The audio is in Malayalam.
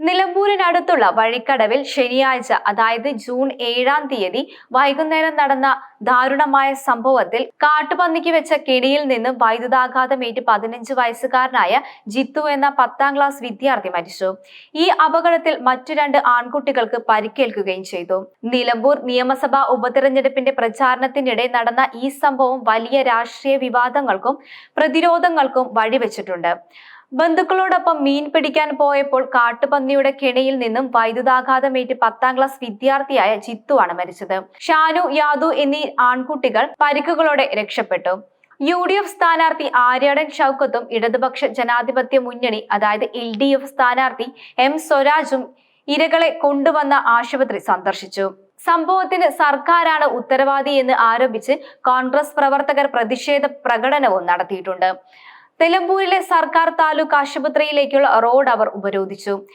നിലമ്പൂരിനടുത്തുള്ള വഴിക്കടവിൽ ശനിയാഴ്ച അതായത് ജൂൺ ഏഴാം തീയതി വൈകുന്നേരം നടന്ന ദാരുണമായ സംഭവത്തിൽ കാട്ടുപന്നിക്ക് വെച്ച കെണിയിൽ നിന്ന് വൈദ്യുതാഘാതമേറ്റ് പതിനഞ്ച് വയസ്സുകാരനായ ജിത്തു എന്ന പത്താം ക്ലാസ് വിദ്യാർത്ഥി മരിച്ചു. ഈ അപകടത്തിൽ മറ്റു രണ്ട് ആൺകുട്ടികൾക്ക് പരിക്കേൽക്കുകയും ചെയ്തു. നിലമ്പൂർ നിയമസഭാ ഉപതെരഞ്ഞെടുപ്പിന്റെ പ്രചാരണത്തിനിടെ നടന്ന ഈ സംഭവം വലിയ രാഷ്ട്രീയ വിവാദങ്ങൾക്കും പ്രതിരോധങ്ങൾക്കും വഴിവെച്ചിട്ടുണ്ട്. ബന്ധുക്കളോടൊപ്പം മീൻ പിടിക്കാൻ പോയപ്പോൾ കാട്ടുപന്നിയുടെ കെണിയിൽ നിന്നും വൈദ്യുതാഘാതമേറ്റ് പത്താം ക്ലാസ് വിദ്യാർത്ഥിയായ ജിത്തുവാണ് മരിച്ചത്. ഷാനു യാദു എന്നീ ആൺകുട്ടികൾ പരിക്കുകളോടെ രക്ഷപ്പെട്ടു. യു ഡി എഫ് സ്ഥാനാർത്ഥി ആര്യാടൻ ഷൗക്കത്തും ഇടതുപക്ഷ ജനാധിപത്യ മുന്നണി അതായത് എൽ ഡി എഫ് സ്ഥാനാർത്ഥി എം സ്വരാജും ഇരകളെ കൊണ്ടുവന്ന ആശുപത്രി സന്ദർശിച്ചു. സംഭവത്തിന് സർക്കാരാണ് ഉത്തരവാദി എന്ന് ആരോപിച്ച് കോൺഗ്രസ് പ്രവർത്തകർ പ്രതിഷേധ പ്രകടനവും നടത്തിയിട്ടുണ്ട്. നിലമ്പൂരിലെ സർക്കാർ താലൂക്ക് ആശുപത്രിയിലേക്കുള്ള റോഡ് അവർ ഉപരോധിച്ചു.